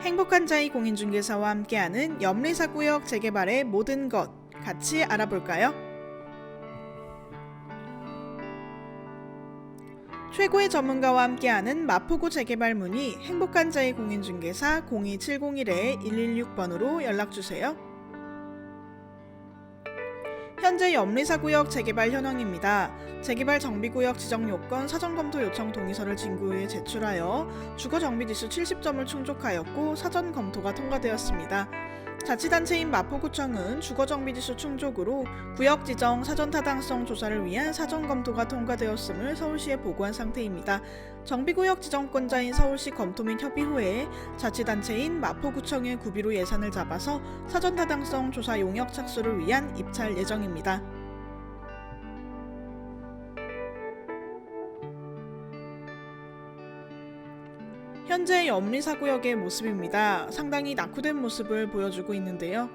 행복한 자이 공인중개사와 함께하는 염리사구역 재개발의 모든 것 같이 알아볼까요? 최고의 전문가와 함께하는 마포구 재개발 문의 행복한 자이 공인중개사 02701-116번으로 연락주세요. 현재 염리사구역 재개발 현황입니다. 재개발 정비구역 지정 요건 사전 검토 요청 동의서를 진구에 제출하여 주거 정비 지수 70점을 충족하였고 사전 검토가 통과되었습니다. 자치단체인 마포구청은 주거 정비 지수 충족으로 구역 지정 사전 타당성 조사를 위한 사전 검토가 통과되었음을 서울시에 보고한 상태입니다. 정비구역 지정권자인 서울시 검토 및 협의 후에 자치단체인 마포구청의 구비로 예산을 잡아서 사전 타당성 조사 용역 착수를 위한 입찰 예정입니다. 현재 염리사구역의 모습입니다. 상당히 낙후된 모습을 보여주고 있는데요.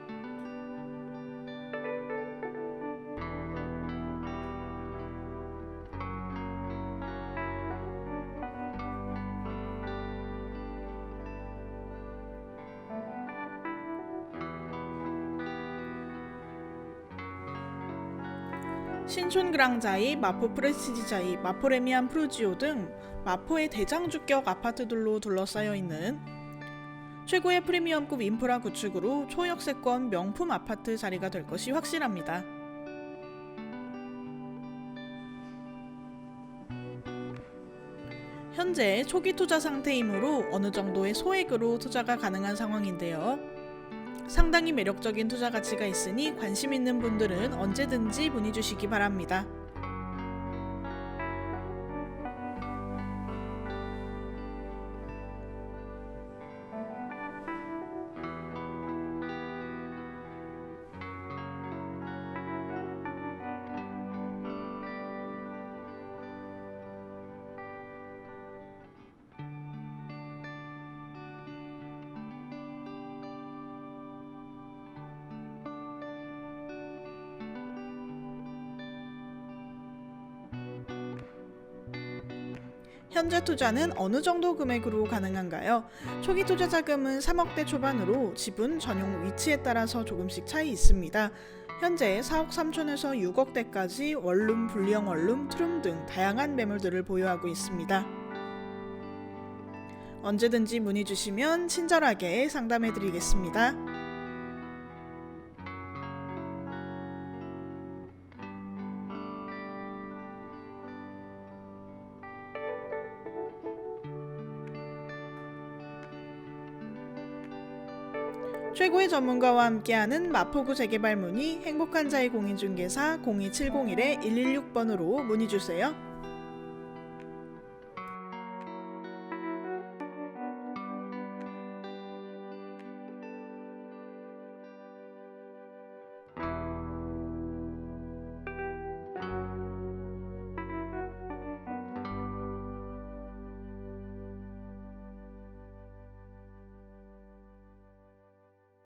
신촌그랑자이, 마포 프레스티지자이, 마포레미안 프루지오 등 마포의 대장주격 아파트들로 둘러싸여 있는 최고의 프리미엄급 인프라 구축으로 초역세권 명품 아파트 자리가 될 것이 확실합니다. 현재 초기 투자 상태이므로 어느 정도의 소액으로 투자가 가능한 상황인데요. 상당히 매력적인 투자 가치가 있으니 관심 있는 분들은 언제든지 문의 주시기 바랍니다. 현재 투자는 어느 정도 금액으로 가능한가요? 초기 투자 자금은 3억대 초반으로 지분 전용 위치에 따라서 조금씩 차이 있습니다. 현재 4억 3천에서 6억대까지 원룸, 분리형 원룸, 트룸 등 다양한 매물들을 보유하고 있습니다. 언제든지 문의 주시면 친절하게 상담해 드리겠습니다. 최고의 전문가와 함께하는 마포구 재개발 문의 행복한 자의 공인중개사 02701-116번으로 문의 주세요.